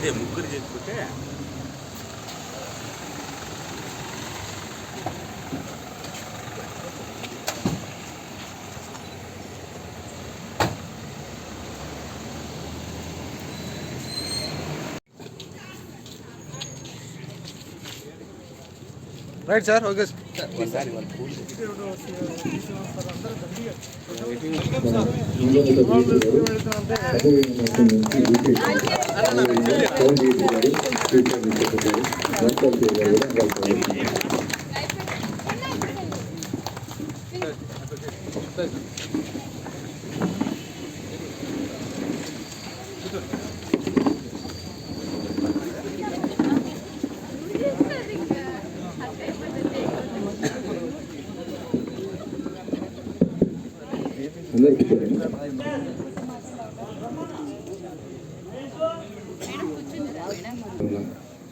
అదే ముగ్గురు చేసుకుంటే రైట్ సార్ ఓకే ఒకసారి వాళ్ళు పూలు అందరికీ చూడండి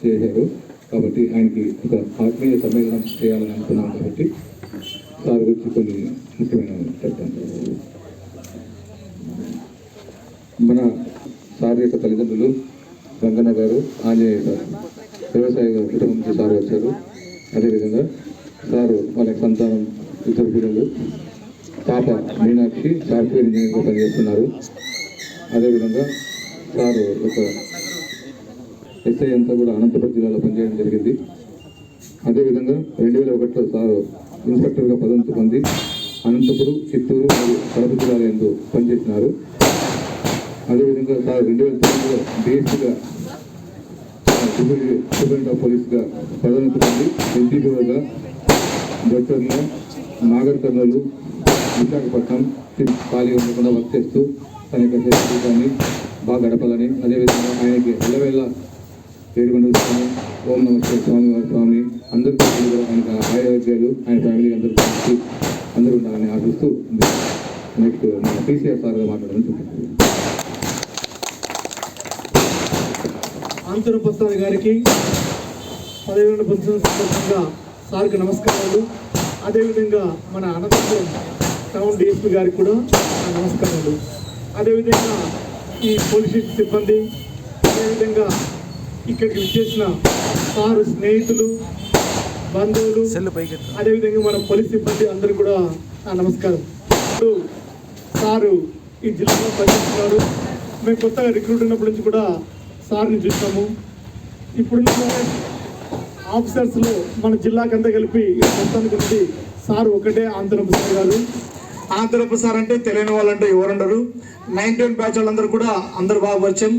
చేశారు కాబట్టి ఆయనకి ఒక ఆత్మీయ సమ్మేళనం చేయాలని అనుకున్నాం కాబట్టి సార్ గురించి కొన్ని ముఖ్యమైన చెప్తాను మన సార్ యొక్క తల్లిదండ్రులు రంగన్న గారు ఆంజనేయ సార్ వ్యవసాయ కుటుంబం నుంచి సార్ వచ్చారు అదేవిధంగా సారు వాళ్ళ సంతానం ఇతర పిల్లలు. పాప మీనాక్షి సాఫ్ట్వేర్ ఇంజనీర్గా పనిచేస్తున్నారు. అదేవిధంగా సారు ఒక ఎస్ఐ అంతా కూడా అనంతపురం జిల్లాలో పనిచేయడం జరిగింది. అదేవిధంగా రెండు వేల ఒకటిలో సారు ఇన్స్పెక్టర్గా పదోన్నతి పొంది అనంతపురం చిత్తూరు మరియు కడప జిల్లాల ఎందు పనిచేసినారు. అదేవిధంగా సార్ రెండు వేల తొమ్మిదిలో డిఎస్పీగా సూపరింటెండెంట్ ఆఫ్ పోలీస్గా పదోన్నతి పొంది ఎన్టీపీఓగా గచ్చర్లో నాగర్ కర్నూలు విశాఖపట్నం ఖాళీ ఉండకుండా వర్క్ చేస్తూ తన యొక్క జీవితాన్ని బాగా గడపాలని అదేవిధంగా ఆయనకి ఎల్లవేళ ఏడుకొండల స్వామి ఓం నమస్తే స్వామి వారి స్వామి అందరికీ కూడా ఆయనకు ఆరోగ్యాలు ఆయన ఫ్యామిలీ అందరికీ మంచి అందరూ ఉండాలని ఆశిస్తూ నెక్స్ట్ మన పీసీఆర్ సార్గా మాట్లాడడం చూపిస్తాను. ఆంతర ప్రసాద్ గారికి పదవిన పొందిన సందర్భంగా సార్కి నమస్కారాలు. అదేవిధంగా మన అనంతపురం టౌన్ డిఎస్పీ గారికి కూడా నమస్కారాలు. అదేవిధంగా ఈ పోలీస్ సిబ్బంది అదేవిధంగా ఇక్కడికి విచ్చేసిన సారు స్నేహితులు బంధువులు అదేవిధంగా మన పోలీస్ సిబ్బంది అందరూ కూడా నమస్కారం. ఇప్పుడు సారు ఈ జిల్లాలో పనిచేస్తున్నారు మేము కొత్తగా రిక్రూట్ ఉన్నప్పటి నుంచి కూడా సార్ని చూసాము ఇప్పుడున్న ఆఫీసర్స్లో మన జిల్లాకంతా కలిపి మొత్తానికి ఉంది సార్ ఒకటే ఆంధ్రప్రసాద్ గారు. ఆంధ్రప్రసాద్ అంటే తెలియని వాళ్ళంటే ఎవరుండరు. నైన్ టెన్ బ్యాచ్ వాళ్ళందరూ కూడా అందరు బాగా పరిచయం.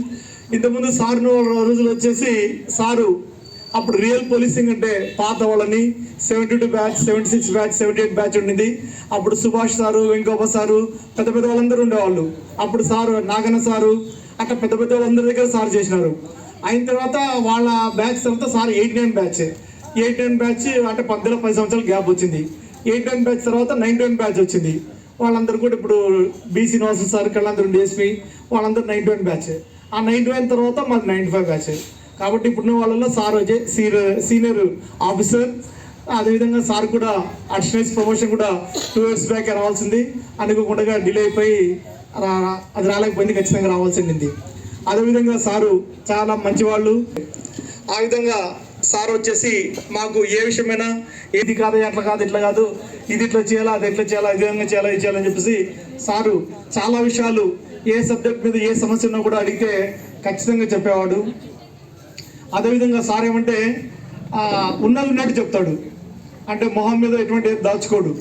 ఇంతకుముందు సార్ రోజులు వచ్చేసి సారు అప్పుడు రియల్ పోలీసింగ్ అంటే పాత వాళ్ళని seventy two batch seventy six batch seventy eight batch ఉండింది. అప్పుడు సుభాష్ సారు వెంకోప సారు పెద్ద పెద్ద వాళ్ళందరూ ఉండేవాళ్ళు. అప్పుడు సారు నాగన్న సారు అట్లా పెద్ద పెద్ద వాళ్ళందరి దగ్గర సార్ చేసినారు. అయిన తర్వాత వాళ్ళ బ్యాచ్ తర్వాత sir eight nine batch. Eight nine batch అంటే పద్దెల పది సంవత్సరాలు గ్యాప్ వచ్చింది. ఎయిట్ నైన్ బ్యాచ్ తర్వాత నైన్ టెన్ బ్యాచ్ వచ్చింది. వాళ్ళందరూ కూడా ఇప్పుడు బీసీ శ్రీనివాస సార్ కళ్ళందరూ డిఎస్పీ వాళ్ళందరూ నైన్ టెన్ బ్యాచ్. ఆ నైన్ టెన్ తర్వాత మాది నైన్టీ ఫైవ్ బ్యాచ్. కాబట్టి ఇప్పుడున్న వాళ్ళలో సార్ వచ్చే సీనియర్ సీనియర్ ఆఫీసర్ అదేవిధంగా సార్ కూడా అడిషనల్స్ ప్రమోషన్ కూడా టూ ఇయర్స్ బ్యాక్ రావాల్సింది. అనుకోకుండా డిలే అయిపోయి రా- అది రాలేకపోయింది ఖచ్చితంగా రావాల్సింది అదేవిధంగా సారు చాలా మంచివాళ్ళు. ఆ విధంగా సార్ వచ్చేసి మాకు ఏ విషయమైనా ఏది కాదు అట్లా కాదు ఇట్లా కాదు ఇది ఇట్లా చేయాలా అది ఎట్లా చేయాలా ఇది విధంగా చేయాలా ఇది చేయాలని చెప్పేసి సారు చాలా విషయాలు ఏ సబ్జెక్ట్ మీద ఏ సమస్య ఉన్నా కూడా అడిగితే ఖచ్చితంగా చెప్పేవాడు. అదేవిధంగా సార్ ఏమంటే ఉన్నది ఉన్నట్టు చెప్తాడు. అంటే మొహం మీద ఎటువంటి దాచుకోడు.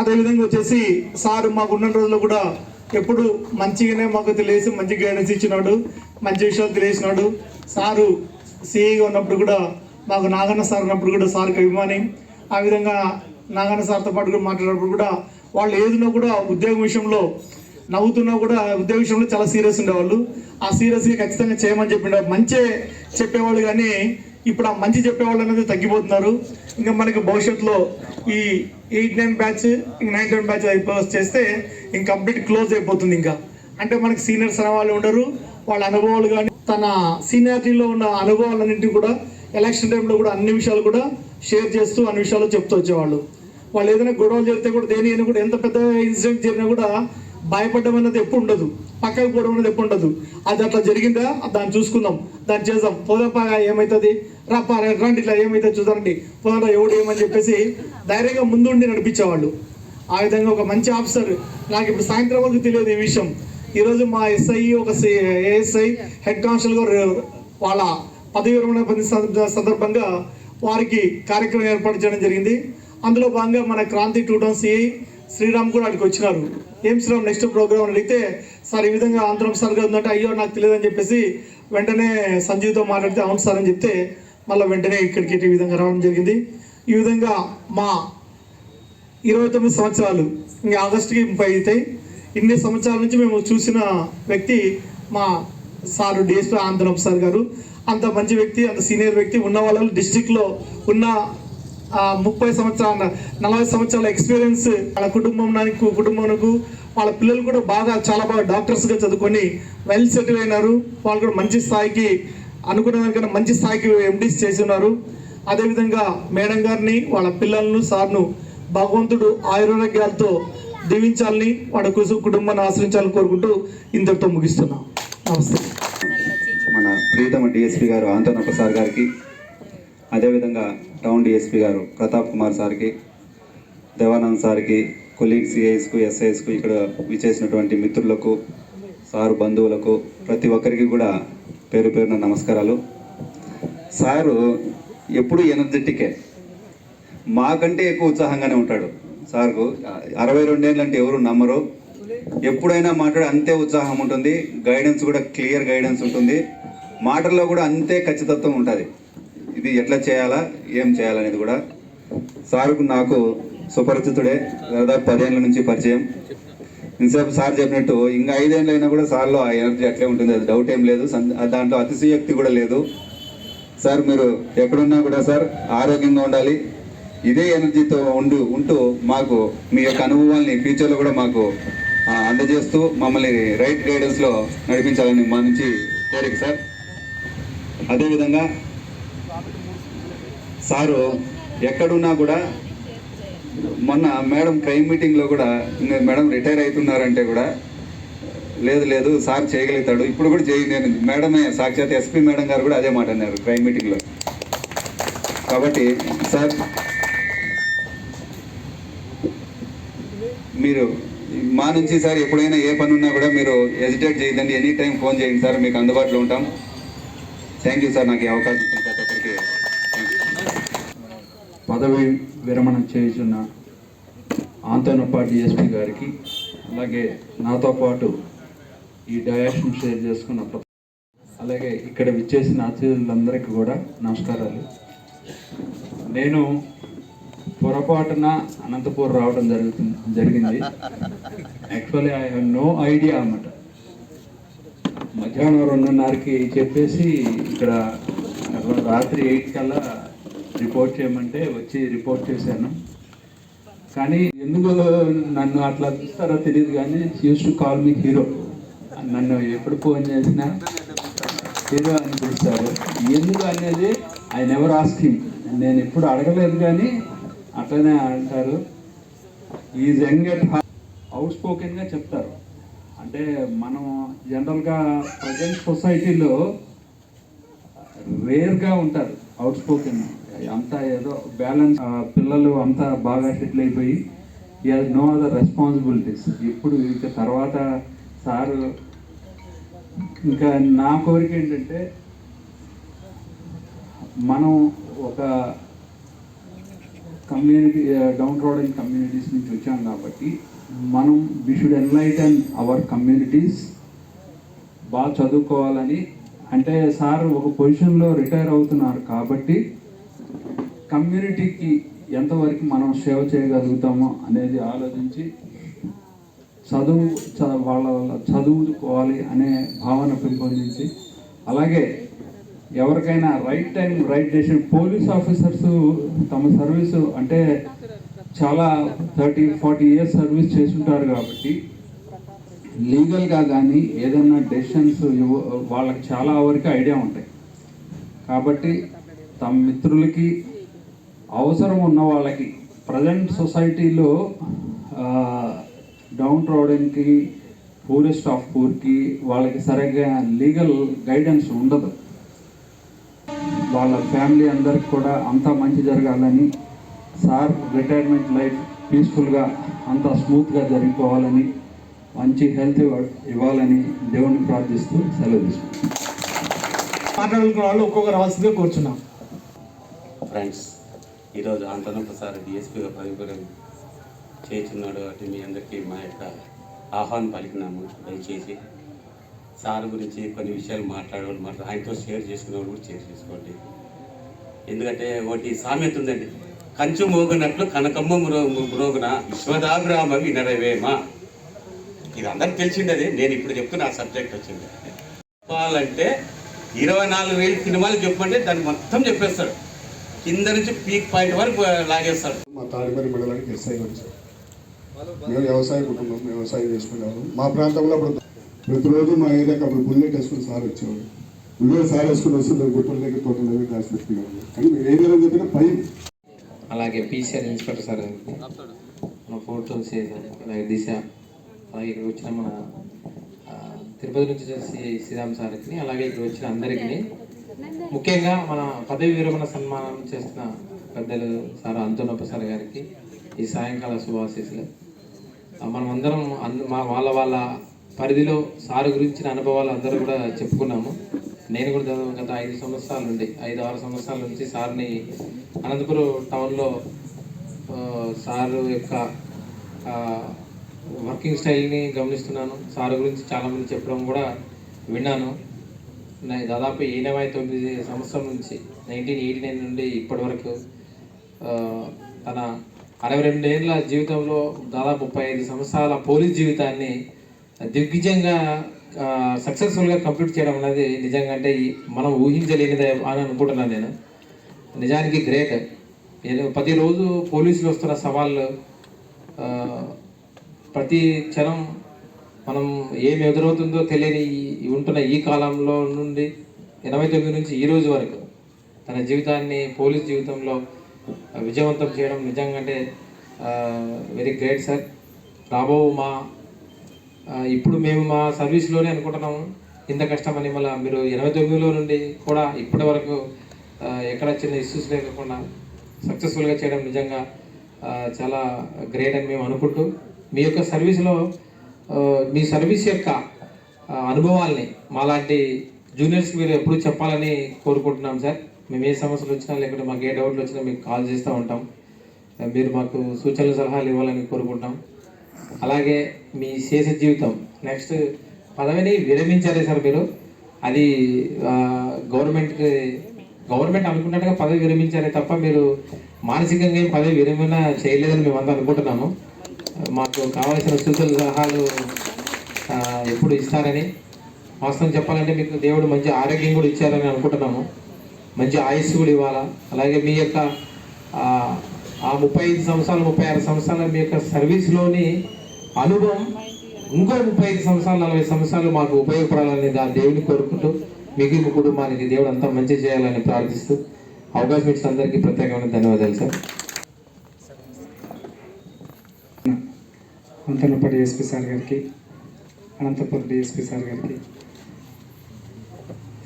అదేవిధంగా వచ్చేసి సారు మాకు ఉన్న రోజుల్లో కూడా ఎప్పుడు మంచిగానే మాకు తెలియసి మంచి గైడెన్స్ ఇచ్చినాడు మంచి విషయాలు తెలియసినాడు సారు సిఐగా ఉన్నప్పుడు కూడా మాకు నాగన్న సార్ ఉన్నప్పుడు కూడా సార్కి అభిమాని. ఆ విధంగా నాగన్న సార్తో పాటు కూడా మాట్లాడినప్పుడు కూడా వాళ్ళు ఏదినా కూడా ఉద్యోగం విషయంలో నవ్వుతున్నా కూడా ఉద్యోగ విషయంలో చాలా సీరియస్ ఉండేవాళ్ళు. ఆ సీరియస్గా ఖచ్చితంగా చేయమని చెప్పిండే. మంచే చెప్పేవాళ్ళు కానీ ఇప్పుడు ఆ మంచి చెప్పేవాళ్ళు అనేది తగ్గిపోతున్నారు. ఇంకా మనకి భవిష్యత్తులో ఈ eight nine batch nine ten batch అయిపో చేస్తే ఇంక కంప్లీట్ క్లోజ్ అయిపోతుంది ఇంకా. అంటే మనకి సీనియర్స్ అనే వాళ్ళు ఉండరు వాళ్ళ అనుభవాలు కానీ తన సీనియారిటీలో ఉన్న అనుభవాలన్నింటినీ కూడా ఎలక్షన్ టైంలో కూడా అన్ని విషయాలు కూడా షేర్ చేస్తూ అన్ని విషయాలు చెప్తూ వచ్చేవాళ్ళు. వాళ్ళు ఏదైనా గొడవలు జరిగితే కూడా దేని అయినా కూడా ఎంత పెద్ద ఇన్సిడెంట్ జరిగినా కూడా భయపడడం అనేది ఎప్పుడు ఉండదు. పక్కకు పోవడం అనేది ఎప్పుడు ఉండదు. అది అట్లా జరిగిందా? దాన్ని చూసుకుందాం. దాన్ని చేద్దాం. పోదాపాగా ఏమవుతుంది రాపా రండి ఇట్లా ఏమైతే చూద్దామండి. పోదా ఎవడు ఏమని చెప్పేసి ధైర్యంగా ముందుండి నడిపించేవాళ్ళు. ఆ విధంగా ఒక మంచి ఆఫీసర్. నాకు ఇప్పుడు సాయంత్రం వరకు తెలియదు ఈ విషయం. ఈరోజు మా ఎస్ఐ ఒక ఏఎస్ఐ హెడ్ కానిస్టేబుల్ గారు వాళ్ళ పదవి విరమణ పొందిన సందర్భంగా వారికి కార్యక్రమం ఏర్పాటు చేయడం జరిగింది. అందులో భాగంగా మన Kranti two town CI Sriram కూడా అక్కడికి వచ్చినారు. ఏం శ్రీరామ్ నెక్స్ట్ ప్రోగ్రామ్ అని అడిగితే సార్ ఈ విధంగా ఆంధ్రం సార్ గారు ఉందంటే అయ్యో నాకు తెలియదు అని చెప్పేసి వెంటనే సంజీవ్తో మాట్లాడితే అవును సార్ అని చెప్తే మళ్ళీ వెంటనే ఇక్కడికి ఈ విధంగా రావడం జరిగింది. ఈ విధంగా మా ఇరవై తొమ్మిది సంవత్సరాలు ఇంకా ఆగస్టుకి ముప్పై అవుతాయి ఇన్ని సంవత్సరాల నుంచి మేము చూసిన వ్యక్తి మా సారు డిఎస్పీ ఆంధ్రం సార్ గారు. అంత మంచి వ్యక్తి అంత సీనియర్ వ్యక్తి ఉన్న వాళ్ళు డిస్టిక్లో ఉన్న ముప్పై సంవత్సరాల నలభై సంవత్సరాల ఎక్స్పీరియన్స్ వాళ్ళ కుటుంబానికి కుటుంబానికి వాళ్ళ పిల్లలు కూడా బాగా చాలా బాగా డాక్టర్స్గా చదువుకొని వెల్ సెటిల్ అయినారు. వాళ్ళు కూడా మంచి స్థాయికి అనుకున్న మంచి స్థాయికి ఎండీస్ చేసి ఉన్నారు అదేవిధంగా మేడం గారిని వాళ్ళ పిల్లలను సార్ను భగవంతుడు ఆయురోగ్యాలతో దీవించాలని వాళ్ళ కోసం కుటుంబాన్ని ఆశ్రయించాలని కోరుకుంటూ ఇంతటితో ముగిస్తున్నాం. నమస్తే. మన ప్రీతమ డిఎస్పీ గారు ఆంతోన సార్ గారికి అదేవిధంగా టౌన్ డిఎస్పి గారు ప్రతాప్ కుమార్ సార్కి దేవానంద్ సార్కి కొలీగ్ సిఐస్కు ఎస్ఐస్కు ఇక్కడ విచేసినటువంటి మిత్రులకు సారు బంధువులకు ప్రతి ఒక్కరికి కూడా పేరు పేరున నమస్కారాలు. సారు ఎప్పుడు ఎనర్జెటికే మాకంటే ఎక్కువ ఉత్సాహంగానే ఉంటాడు. సార్కు అరవై రెండేళ్ళు అంటే ఎవరు నమ్మరు. ఎప్పుడైనా మాట్లాడే అంతే ఉత్సాహం ఉంటుంది. గైడెన్స్ కూడా క్లియర్ గైడెన్స్ ఉంటుంది. మాటల్లో కూడా అంతే ఖచ్చితత్వం ఉంటుంది. ఇది ఎట్లా చేయాలా ఏం చేయాలనేది కూడా సార్కు నాకు సుపరిచితుడే. దాదాపు పదేళ్ళ నుంచి పరిచయం. ఇంతసేపు సార్ చెప్పినట్టు ఇంకా ఐదేళ్ళు అయినా కూడా సార్లో ఆ ఎనర్జీ అట్లే ఉంటుంది. అది డౌట్ ఏం లేదు. దాంట్లో అతిశయోక్తి కూడా లేదు. సార్ మీరు ఎక్కడున్నా కూడా సార్ ఆరోగ్యంగా ఉండాలి. ఇదే ఎనర్జీతో ఉండు ఉంటూ మాకు మీ యొక్క అనుభవాల్ని ఫ్యూచర్లో కూడా మాకు అందజేస్తూ మమ్మల్ని రైట్ గైడెన్స్లో నడిపించాలని మా నుంచి కోరిక సార్. అదేవిధంగా సారు ఎక్కడున్నా కూడా మొన్న మేడం క్రైమ్ మీటింగ్లో కూడా మేడం రిటైర్ అవుతున్నారంటే కూడా లేదు లేదు సార్ చేయగలుగుతాడు. ఇప్పుడు కూడా చేయి నేను మేడమే సాక్షాత్ ఎస్పీ మేడం గారు కూడా అదే మాట అన్నారు క్రైమ్ మీటింగ్లో కాబట్టి సార్ మీరు మా నుంచి సార్ ఎప్పుడైనా ఏ పని ఉన్నా కూడా మీరు హెజిటేట్ చేయదండి ఎనీ టైం ఫోన్ చేయండి సార్ మీకు అందుబాటులో ఉంటాం. థ్యాంక్ యూ సార్ నాకు ఈ అవకాశం పదవి విరమణ చేయుచున్న ఆంతోనప్ప ఎస్పీ గారికి అలాగే నాతో పాటు ఈ డయాషన్ షేర్ చేసుకున్న అలాగే ఇక్కడ విచ్చేసిన అతిథులందరికీ కూడా నమస్కారాలు. నేను పొరపాటున అనంతపూర్ రావడం జరుగుతుంది జరిగింది. Actually I have no idea అన్నమాట. మధ్యాహ్నం రెండున్నరకి చెప్పేసి ఇక్కడ రాత్రి ఎయిట్ కల్లా రిపోర్ట్ చేయమంటే వచ్చి రిపోర్ట్ చేశాను. కానీ ఎందుకు నన్ను అట్లా చూస్తారో తెలియదు కానీ used to call me hero నన్ను ఎప్పుడు ఫోన్ చేసినా హీరో అని పిలుస్తారు. ఎందుకు అనేది ఐ నెవర్ ఆస్కింగ్ నేను ఎప్పుడు అడగలేదు కానీ అట్లనే అంటారు. ఈ యంగ్ ఎట్ అవుట్ స్పోకెన్గా చెప్తారు. అంటే మనం జనరల్గా ప్రజెంట్ సొసైటీలో రేర్గా ఉంటారు అవుట్ స్పోకెన్ అంతా ఏదో బ్యాలెన్స్ పిల్లలు అంతా బాగా సెటిల్ అయిపోయి నో అదర్ రెస్పాన్సిబిలిటీస్ ఇప్పుడు ఇక తర్వాత సారు ఇంకా నా కోరిక ఏంటంటే మనం ఒక కమ్యూనిటీ డౌన్ రోడ్ కమ్యూనిటీస్ నుంచి వచ్చాం కాబట్టి మనం we should enlighten our communities బాగా చదువుకోవాలని అంటే సార్ ఒక పొజిషన్లో రిటైర్ అవుతున్నారు కాబట్టి కమ్యూనిటీకి ఎంతవరకు మనం సేవ చేయగలుగుతామో అనేది ఆలోచించి చదువు వాళ్ళ చదువుకోవాలి అనే భావన పెంపొందించి అలాగే ఎవరికైనా right time right decision police officers తమ సర్వీసు అంటే చాలా థర్టీ ఫార్టీ ఇయర్స్ సర్వీస్ చేస్తుంటారు కాబట్టి లీగల్గా కానీ ఏదైనా డెసిషన్స్ వాళ్ళకి చాలా వరకు ఐడియా ఉంటాయి. కాబట్టి తమ మిత్రులకి అవసరం ఉన్న వాళ్ళకి. ప్రజెంట్ సొసైటీలో డౌన్ రోడెన్కి పూరెస్ట్ ఆఫ్ పూర్కి వాళ్ళకి సరిగ్గా లీగల్ గైడెన్స్ ఉండదు. వాళ్ళ ఫ్యామిలీ అందరికి కూడా అంతా మంచి జరగాలని సార్ రిటైర్మెంట్ లైఫ్ పీస్ఫుల్గా అంతా స్మూత్గా జరిగిపోవాలని మంచి హెల్త్ ఇవ్వాలని దేవుని ప్రార్థిస్తూ సెలవు తీసుకుంటాం మాట్లాడుకున్న వాళ్ళు ఒక్కొక్క రావాల్సిందిగా కోరుచున్నాం. ఫ్రెండ్స్ ఈరోజు అంతనొకసారి డిఎస్పీగా పరిపాలన చేస్తున్నాడు కాబట్టి మీ అందరికీ మా యొక్క ఆహ్వానం పలికినాము. దయచేసి సార్ గురించి కొన్ని విషయాలు మాట్లాడేవాళ్ళు మాట్లాడు ఆయనతో షేర్ చేసుకునేవాళ్ళు కూడా షేర్ చేసుకోండి. ఎందుకంటే ఒకటి సామెత ఉందండి కంచు మోగినట్లు కనకమ్మ మ్రో మ్రోగున విశ్వదాభిరామ వినరవేమా ఇది అందరికి తెలిసిండేది నేను ఇప్పుడు చెప్తున్న ఆ సబ్జెక్ట్ వచ్చింది. చెప్పాలంటే ఇరవై నాలుగు వేలు సినిమాలు చెప్పండి దాన్ని మొత్తం చెప్పేస్తాడు. కింద నుంచి పీక్ పాయింట్ వరకు లాగేస్తాడు మా తాడిమరి మండలానికి ఎస్ఐ వచ్చాం మేము వ్యవసాయ కుటుంబం వ్యవసాయం చేసుకునేవాళ్ళం మా ప్రాంతంలో అప్పుడు ప్రతిరోజు మా ఏరియాకి అప్పుడు బుల్లెట్ వేసుకుని సార్ వచ్చేవాడు బుల్లెట్ సార్ వేసుకుని వస్తుంది గుట్టల దగ్గర తోటల దగ్గర కాసి పెట్టుకునేవాళ్ళు కానీ మేము ఏరియాలో చెప్పిన పై అలాగే పీసీఆర్ ఇన్స్పెక్టర్ సార్ మన ఫోటోస్ అలాగే దిశ. అలాగే ఇక్కడ వచ్చిన మన తిరుపతి నుంచి శ్రీరామ్ సార్కి అలాగే ఇక్కడ వచ్చిన అందరికీ ముఖ్యంగా మన పదవి విరమణ సన్మానం చేస్తున్న పెద్దలు సార్ అంతోనప్ప సార్ గారికి ఈ సాయంకాల శుభాశీస్సులు. మనం అందరం మా వాళ్ళ వాళ్ళ పరిధిలో సార్ గురించిన అనుభవాలు అందరూ కూడా చెప్పుకున్నాము. నేను కూడా గత ఐదు సంవత్సరాల నుండి ఐదు ఆరు సంవత్సరాల నుంచి సార్ని అనంతపురం టౌన్లో సారు సార్ యొక్క వర్కింగ్ స్టైల్ని గమనిస్తున్నాను. సార్ గురించి చాలామంది చెప్పడం కూడా విన్నాను. దాదాపు ఎనభై తొమ్మిది సంవత్సరం నుంచి నైన్టీన్ ఎయిటీ నైన్ నుండి ఇప్పటి వరకు తన అరవై రెండేళ్ళ జీవితంలో దాదాపు ముప్పై ఐదు సంవత్సరాల పోలీస్ జీవితాన్ని దిగ్విజయంగా సక్సెస్ఫుల్గా కంప్లీట్ చేయడం అనేది నిజంగా అంటే మనం ఊహించలేనిదే అని అనుకుంటున్నాను నేను. నిజానికి గ్రేట్. నేను ప్రతిరోజు పోలీసులు వస్తున్న సవాళ్ళు ప్రతి క్షణం మనం ఏమి ఎదురవుతుందో తెలియని ఈ- ఉంటున్న ఈ కాలంలో నుండి ఎనభై తొమ్మిది నుంచి ఈ రోజు వరకు తన జీవితాన్ని పోలీస్ జీవితంలో విజయవంతం చేయడం నిజంగా అంటే వెరీ గ్రేట్ సార్ రాబో మా ఇప్పుడు మేము మా సర్వీస్లోనే అనుకుంటున్నాము. ఇంత కష్టమని మళ్ళీ మీరు ఎనభై తొమ్మిదిలో నుండి కూడా ఇప్పటి వరకు ఎక్కడ చిన్న ఇష్యూస్ లేకుండా సక్సెస్ఫుల్గా చేయడం నిజంగా చాలా గ్రేట్ అని మేము అనుకుంటూ మీ యొక్క సర్వీస్లో మీ సర్వీస్ యొక్క అనుభవాల్ని మాలాంటి జూనియర్స్కి మీరు ఎప్పుడు చెప్పాలని కోరుకుంటున్నాం సార్. మేము ఏ సమస్యలు వచ్చినా లేకుంటే మాకు ఏ డౌట్లు వచ్చినా మీకు కాల్ చేస్తూ ఉంటాం. మీరు మాకు సూచనలు సలహాలు ఇవ్వాలని కోరుకుంటున్నాం. అలాగే మీ శేష జీవితం నెక్స్ట్ పదవిని విరమించాలి సార్ మీరు. అది గవర్నమెంట్కి గవర్నమెంట్ అనుకున్నట్టుగా పదవి విరమించారే తప్ప మీరు మానసికంగా ఏం పదవి విరమణ చేయలేదని మేము అంతా అనుకుంటున్నాము. మాకు కావాల్సిన సూచనలు సలహాలు ఎప్పుడు ఇస్తారని. వాస్తవం చెప్పాలంటే మీకు దేవుడు మంచి ఆరోగ్యం కూడా ఇచ్చారని అనుకుంటున్నాము. మంచి ఆయుస్సు కూడా ఇవ్వాలా? అలాగే మీ యొక్క ఆ, ముప్పై ఐదు సంవత్సరాలు ముప్పై ఆరు సంవత్సరాల మీ యొక్క సర్వీస్లోని అనుభవం ఇంకో ముప్పై ఐదు సంవత్సరాలు నలభై సంవత్సరాలు మాకు ఉపయోగపడాలని దాని దేవుని కోరుకుంటూ మిగిలిన కుటుంబానికి దేవుడు అంతా మంచి చేయాలని ప్రార్థిస్తూ అవకాశం ఇచ్చిన అందరికీ ప్రత్యేకమైన ధన్యవాదాలు సార్. అంతర్లపల్లి ఎస్పీ సార్ గారికి అనంతపురం డిఎస్పీ సార్ గారికి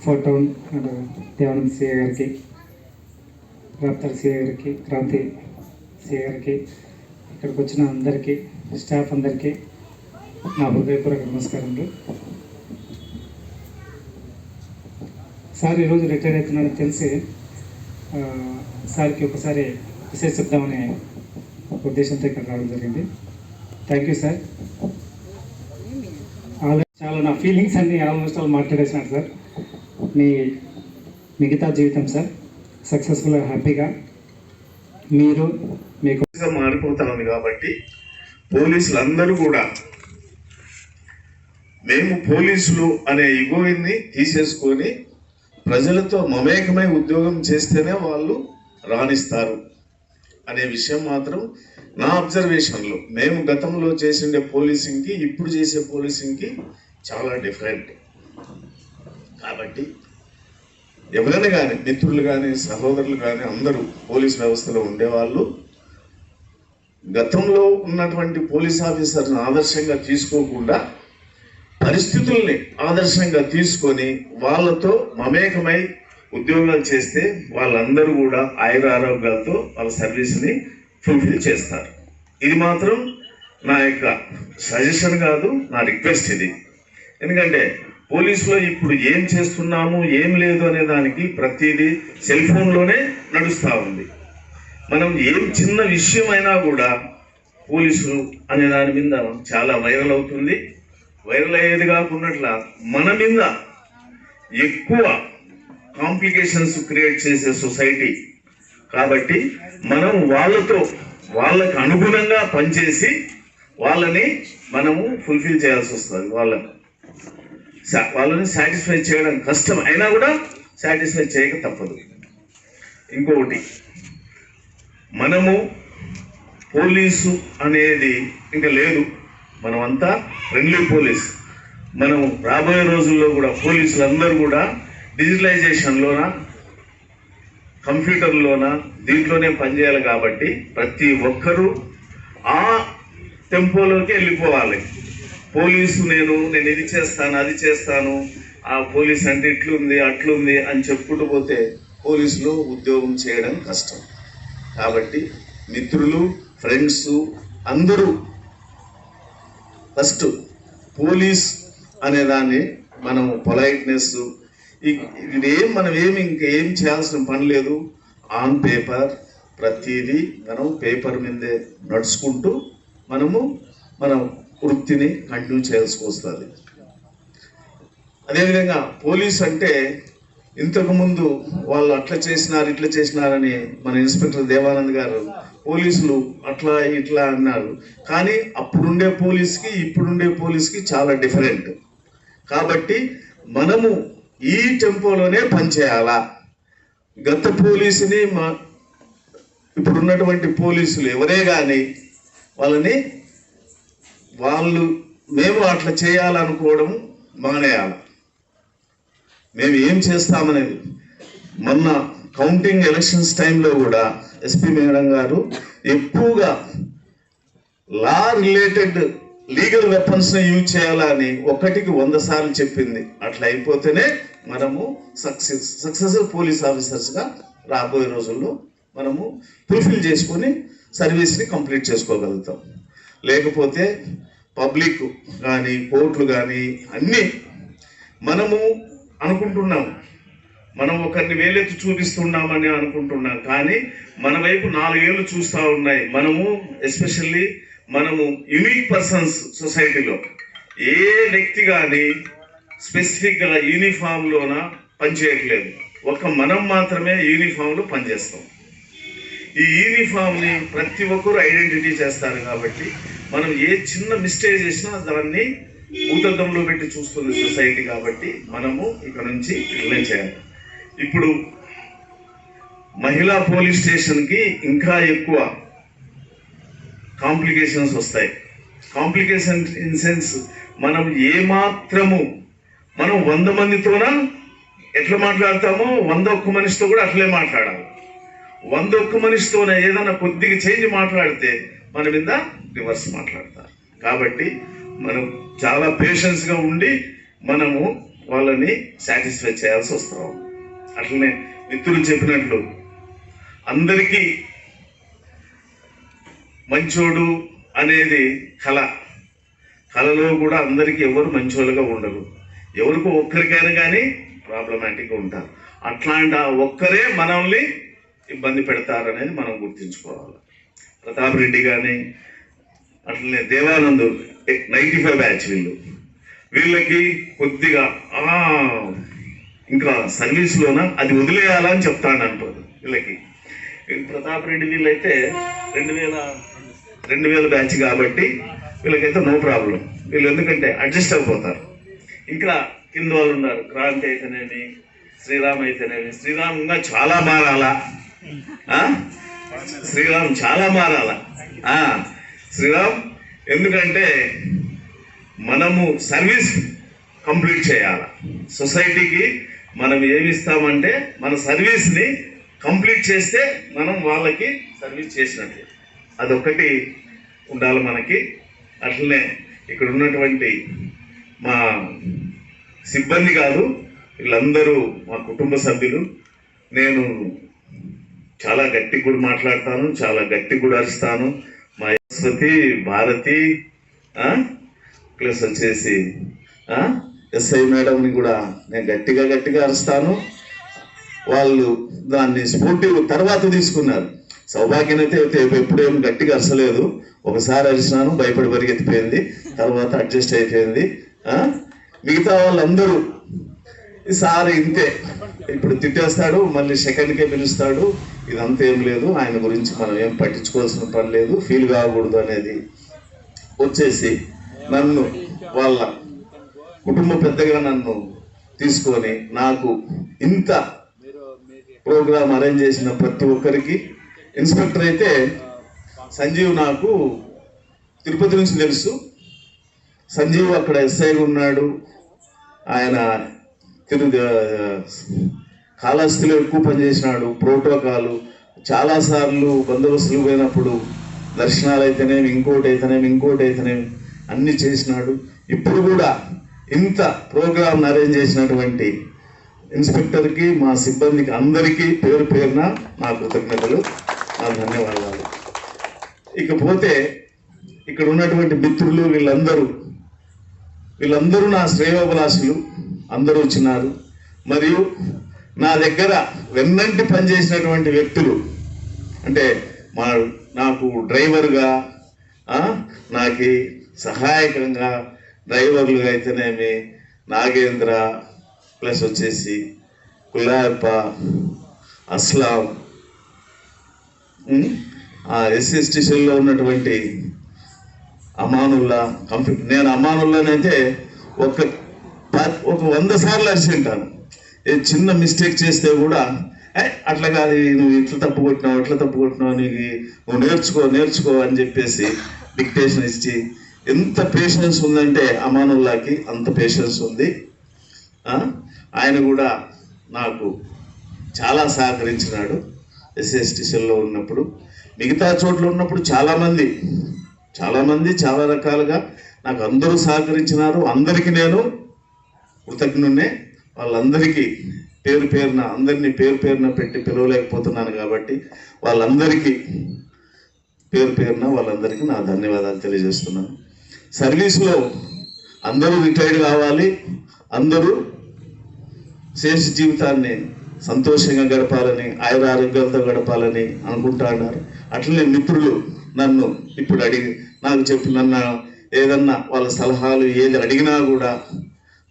four town and Devanand CA గారికి రాప్తర్ సిఏ గారికి క్రాంతి సిఏ గారికి ఇక్కడికి వచ్చిన అందరికీ స్టాఫ్ అందరికీ నా హృదయపూర్వక నమస్కారములు సార్ ఈరోజు రిటైర్ అవుతున్నారని తెలిసి సార్కి ఒకసారి మెసేజ్ చెప్దామనే ఉద్దేశంతో ఇక్కడ రావడం జరిగింది. థ్యాంక్ యూ సార్ చాలా నా ఫీలింగ్స్ అన్ని ఆల్మోస్ట్ ఆల్ మాట్లాడేసినారు సార్ మీ మిగతా జీవితం సార్ సక్సెస్ఫుల్గా హ్యాపీగా మీరు మీకు గా మారిపోతా కాబట్టి పోలీసులు అందరూ కూడా మేము పోలీసులు అనే ఇగోయిన్ని తీసేసుకొని ప్రజలతో మమేకమై ఉద్యోగం చేస్తేనే వాళ్ళు రాణిస్తారు. అనే విషయం మాత్రం నా అబ్జర్వేషన్లో మేము గతంలో చేసిండే పోలీసింగ్కి ఇప్పుడు చేసే పోలీసింగ్కి చాలా డిఫరెంట్ కాబట్టి ఎవరైనా కానీ మిత్రులు కానీ సహోదరులు కానీ అందరూ పోలీస్ వ్యవస్థలో ఉండేవాళ్ళు గతంలో ఉన్నటువంటి పోలీస్ ఆఫీసర్ని ఆదర్శంగా తీసుకోకుండా పరిస్థితుల్ని ఆదర్శంగా తీసుకొని వాళ్ళతో మమేకమై ఉద్యోగాలు చేస్తే వాళ్ళందరూ కూడా ఆయుర ఆరోగ్యాలతో వాళ్ళ సర్వీస్ని ఫుల్ఫిల్ చేస్తారు. ఇది మాత్రం నా యొక్క సజెషన్ కాదు నా రిక్వెస్ట్ ఇది. ఎందుకంటే పోలీసులో ఇప్పుడు ఏం చేస్తున్నాము ఏం లేదు అనే దానికి ప్రతిదీ సెల్ ఫోన్లోనే నడుస్తూ ఉంది. మనం ఏం చిన్న విషయమైనా కూడా పోలీసులు అనే దాని మీద చాలా వైరల్ అవుతుంది. వైరల్ అయ్యేది కాకుండా మన మీద ఎక్కువ కాంప్లికేషన్స్ క్రియేట్ చేసే సొసైటీ. కాబట్టి మనం వాళ్ళతో వాళ్ళకు అనుగుణంగా పనిచేసి వాళ్ళని మనము ఫుల్ఫిల్ చేయాల్సి వస్తుంది వాళ్ళని. సా- వాళ్ళని సాటిస్ఫై చేయడం కష్టం అయినా కూడా సాటిస్ఫై చేయక తప్పదు. ఇంకొకటి మనము పోలీసు అనేది ఇంకా లేదు. మనమంతా ఫ్రెండ్లీ పోలీస్ మనం రాబోయే రోజుల్లో కూడా పోలీసులు అందరూ కూడా డిజిటలైజేషన్లోన కంప్యూటర్లోన దీంట్లోనే పనిచేయాలి కాబట్టి ప్రతి ఒక్కరూ ఆ టెంపోలోకి వెళ్ళిపోవాలి. పోలీసు నేను నేను ఇది చేస్తాను అది చేస్తాను ఆ పోలీస్ అంటే ఇట్లుంది అట్లుంది అని చెప్పుకుంటూ పోతే పోలీసులో ఉద్యోగం చేయడం కష్టం. కాబట్టి మిత్రులు ఫ్రెండ్స్ అందరూ ఫస్ట్ పోలీస్ అనే దాన్ని మనం పొలైట్నెస్ ఏం మనం ఏమి ఇంకా ఏం చేయాల్సిన పని లేదు. ఆన్ పేపర్ ప్రతిదీ మనం పేపర్ మీదే నడుచుకుంటూ మనము మన వృత్తిని కంటిన్యూ చేయాల్సి వస్తుంది. అదేవిధంగా పోలీస్ అంటే ఇంతకుముందు వాళ్ళు అట్లా చేసినారు ఇట్లా చేసినారని మన ఇన్స్పెక్టర్ దేవానంద్ గారు పోలీసులు అట్లా ఇట్లా అన్నారు. కానీ అప్పుడుండే పోలీస్కి ఇప్పుడుండే పోలీస్కి చాలా డిఫరెంట్. కాబట్టి మనము ఈ టెంపోలోనే పనిచేయాలా? గత పోలీసుని మా ఇప్పుడున్నటువంటి పోలీసులు ఎవరే కానీ వాళ్ళని వాళ్ళు మేము అట్లా చేయాలనుకోవడం మానేయాలి? మేము ఏం చేస్తామనేది. మొన్న కౌంటింగ్ ఎలక్షన్స్ టైంలో కూడా ఎస్పీ మేడం గారు ఎక్కువగా లా రిలేటెడ్ లీగల్ వెపన్స్ని యూజ్ చేయాలని ఒకటికి వంద సార్లు చెప్పింది. అట్లా అయిపోతేనే మనము సక్సెస్ సక్సెస్ఫుల్ పోలీస్ ఆఫీసర్స్గా రాబోయే రోజుల్లో మనము ఫుల్ఫిల్ చేసుకొని సర్వీస్ని కంప్లీట్ చేసుకోగలుగుతాం. లేకపోతే పబ్లిక్ కానీ కోర్టులు కానీ అన్నీ మనము అనుకుంటున్నాం. మనం ఒకరిని వేలెత్తి చూపిస్తున్నామని అనుకుంటున్నాం. కానీ మన వైపు నాలుగేళ్ళు చూస్తూ ఉన్నాయి. మనము ఎస్పెషల్లీ మనము యునిక్ పర్సన్స్ సొసైటీలో ఏ వ్యక్తి కానీ స్పెసిఫిక్గా యూనిఫామ్లోన పనిచేయట్లేదు ఒక మనం మాత్రమే యూనిఫామ్లో పనిచేస్తాం ఈ యూనిఫామ్ని ప్రతి ఒక్కరు ఐడెంటిటీ చేస్తారు కాబట్టి మనం ఏ చిన్న మిస్టేక్ చేసినా దాన్ని భూతద్దంలో పెట్టి చూస్తుంది సొసైటీ కాబట్టి మనము ఇక్కడ నుంచి ఇట్లనే చేయాలి. ఇప్పుడు మహిళా పోలీస్ స్టేషన్కి ఇంకా ఎక్కువ కాంప్లికేషన్స్ వస్తాయి. కాంప్లికేషన్ ఇన్ సెన్స్ మనం ఏమాత్రము మనం వంద మందితోన ఎట్లా మాట్లాడతామో వంద ఒక్క మనిషితో కూడా అట్లే మాట్లాడాలి. వంద ఒక్క మనిషితోనే ఏదైనా కొద్దిగా చేంజ్ మాట్లాడితే మన మీద రివర్స్ మాట్లాడతారు. కాబట్టి మనం చాలా పేషెన్స్గా ఉండి మనము వాళ్ళని సాటిస్ఫై చేయాల్సి వస్తాం అట్లనే మిత్రులు చెప్పినట్లు అందరికీ మంచోడు అనేది కళ. కళలో కూడా అందరికీ ఎవరు మంచోళ్ళుగా ఉండరు. ఎవరికో ఒక్కరికైనా కానీ ప్రాబ్లమాటిక్గా ఉంటారు. అట్లాంటి ఒక్కరే మనల్ని ఇబ్బంది పెడతారనేది మనం గుర్తుంచుకోవాలి. ప్రతాప్ రెడ్డి కానీ అట్లనే దేవానందు నైంటీ ఫైవ్ బ్యాచ్ వీళ్ళు. వీళ్ళకి కొద్దిగా ఇంకా సర్వీస్లోన అది వదిలేయాలని అని చెప్తాను అంటారు వీళ్ళకి. ఈ ప్రతాప్ రెడ్డి వీళ్ళైతే రెండు వేల రెండు వేల బ్యాచ్ కాబట్టి వీళ్ళకైతే నో ప్రాబ్లం వీళ్ళు ఎందుకంటే అడ్జస్ట్ అయిపోతారు ఇంకా కింద వాళ్ళు ఉన్నారు. క్రాంతి అయితేనేమి శ్రీరామ్ అయితేనేమి. శ్రీరామ్ ఇంకా చాలా మారాలా? శ్రీరామ్ చాలా మారాలా? శ్రీరామ్ ఎందుకంటే మనము సర్వీస్ కంప్లీట్ చేయాలి? సొసైటీకి మనం ఏమి ఇస్తామంటే మన సర్వీస్ని కంప్లీట్ చేస్తే మనం వాళ్ళకి సర్వీస్ చేసినట్టు అదొకటి ఉండాలి మనకి. అట్లనే ఇక్కడ ఉన్నటువంటి మా సిబ్బంది కాదు వీళ్ళందరూ మా కుటుంబ సభ్యులు. నేను చాలా గట్టి కూడా మాట్లాడతాను చాలా గట్టి కూడా అరుస్తాను. మా యశ్వతి భారతి ప్లస్ వచ్చేసి ఎస్ఐ మేడంని కూడా నేను గట్టిగా గట్టిగా అరుస్తాను. వాళ్ళు దాన్ని స్ఫూర్తి తర్వాత తీసుకున్నారు. సౌభాగ్యనైతే అయితే ఎప్పుడేం గట్టిగా అరసలేదు. ఒకసారి అరిచినాను భయపడి పరిగెత్తిపోయింది. తర్వాత అడ్జస్ట్ అయిపోయింది. మిగతా వాళ్ళందరూ ఈ సార్ ఇంతే. ఇప్పుడు తిట్టేస్తాడు మళ్ళీ సెకండ్కే పిలుస్తాడు. ఇదంతా ఏం లేదు ఆయన గురించి మనం ఏం పట్టించుకోవాల్సిన పని లేదు ఫీల్ కాకూడదు అనేది వచ్చేసి నన్ను వాళ్ళ కుటుంబ పెద్దగా నన్ను తీసుకొని నాకు ఇంత ప్రోగ్రామ్ అరేంజ్ చేసిన ప్రతి ఒక్కరికి ఇన్స్పెక్టర్ అయితే సంజీవ్ నాకు తిరుపతి నుంచి తెలుసు. సంజీవ్ అక్కడ ఎస్ఐగా ఉన్నాడు. ఆయన తిరు కాళహస్తిలో ఎక్కువ పనిచేసినాడు. ప్రోటోకాలు చాలాసార్లు బందోబస్తులు పోయినప్పుడు దర్శనాలు అయితేనేమి ఇంకోటి అయితేనేమి ఇంకోటి అయితేనేమి అన్నీ చేసినాడు. ఇప్పుడు కూడా ఇంత ప్రోగ్రామ్ అరేంజ్ చేసినటువంటి ఇన్స్పెక్టర్కి మా సిబ్బందికి అందరికీ పేరు పేరున నా కృతజ్ఞతలు నా ధన్యవాదాలు. ఇకపోతే ఇక్కడ ఉన్నటువంటి మిత్రులు వీళ్ళందరూ వీళ్ళందరూ నా శ్రేయోభిలాషులు అందరూ వచ్చినారు. మరియు నా దగ్గర వెన్నంటి పనిచేసినటువంటి వ్యక్తులు అంటే మా నాకు డ్రైవర్గా నాకు సహాయకంగా డ్రైవర్లుగా అయితేనేమి నాగేంద్ర ప్లస్ వచ్చేసి కుల్లాయప్ప అస్లాం ఆ ఎస్సీ స్టేషన్లో ఉన్నటువంటి అమానుల్లా కంప్యూ నేను అమానుల్లానైతే ఒక ప- ఒక వంద సార్లు అరిసి ఉంటాను. ఏ చిన్న మిస్టేక్ చేస్తే కూడా "ఏ, అట్లా కాదు నువ్వు ఇట్లా తప్పు కొట్టినావు ఇట్లా తప్పు కొట్టినావు నీకు నువ్వు నేర్చుకో నేర్చుకో అని చెప్పేసి డిక్టేషన్ ఇచ్చి ఎంత పేషెన్స్ ఉందంటే అమానుల్లాకి అంత పేషెన్స్ ఉంది. ఆయన కూడా నాకు చాలా సహకరించినాడు. ఎస్ఎస్టి సెల్లో ఉన్నప్పుడు. మిగతా చోట్ల ఉన్నప్పుడు చాలామంది చాలామంది చాలా రకాలుగా నాకు అందరూ సహకరించినారు. అందరికీ నేను కృతజ్ఞున్నే వాళ్ళందరికీ పేరు పేరున అందరినీ పేరు పేరున పెట్టి పిలవలేకపోతున్నాను కాబట్టి వాళ్ళందరికీ పేరు పేరున వాళ్ళందరికీ నా ధన్యవాదాలు తెలియజేస్తున్నాను. సర్వీస్లో అందరూ రిటైర్డ్ కావాలి. అందరూ శేష జీవితాన్ని సంతోషంగా గడపాలని ఆయుర ఆరోగ్యాలతో గడపాలని అనుకుంటా ఉన్నారు. అట్లనే మిత్రులు నన్ను ఇప్పుడు అడిగి నాకు చెప్పు నన్ను ఏదన్నా వాళ్ళ సలహాలు ఏది అడిగినా కూడా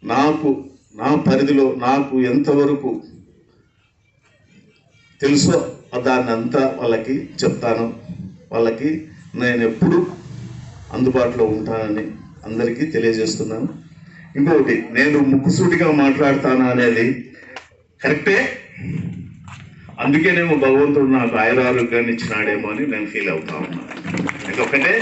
నాకు నా పరిధిలో నాకు ఎంతవరకు తెలుసో దాన్ని అంతా వాళ్ళకి చెప్తాను. వాళ్ళకి నేను ఎప్పుడు అందుబాటులో ఉంటానని అందరికీ తెలియజేస్తున్నాను. ఇంకొకటి నేను ముక్కుసూటిగా మాట్లాడతాను అనేది కరెక్టే. అందుకేనేమో భగవంతుడు నాకు ఆయుర ఆరోగ్యాన్ని ఇచ్చినాడేమో అని నేను ఫీల్ అవుతా ఉన్నాను ఒకటే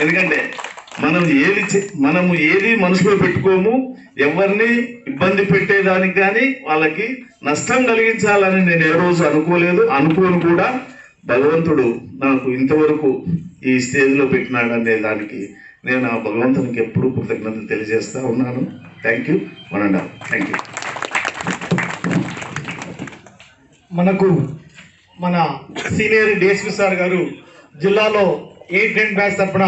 ఎందుకంటే మనం ఏది చే- మనము ఏది మనసులో పెట్టుకోము ఎవరిని ఇబ్బంది పెట్టేదానికి కానీ వాళ్ళకి నష్టం కలిగించాలని నేను ఏ రోజు అనుకోలేదు. అనుకోను కూడా భగవంతుడు నాకు ఇంతవరకు ఈ స్టేజ్లో పెట్టినాడు అనే దానికి నేను ఆ భగవంతునికి ఎప్పుడూ కృతజ్ఞతలు తెలియజేస్తా ఉన్నాను. Thank you one thank you మనకు మన సీనియర్ డిఎస్పి సార్ గారు జిల్లాలో ఎయిట్ టెన్ బ్యాచ్ తరపున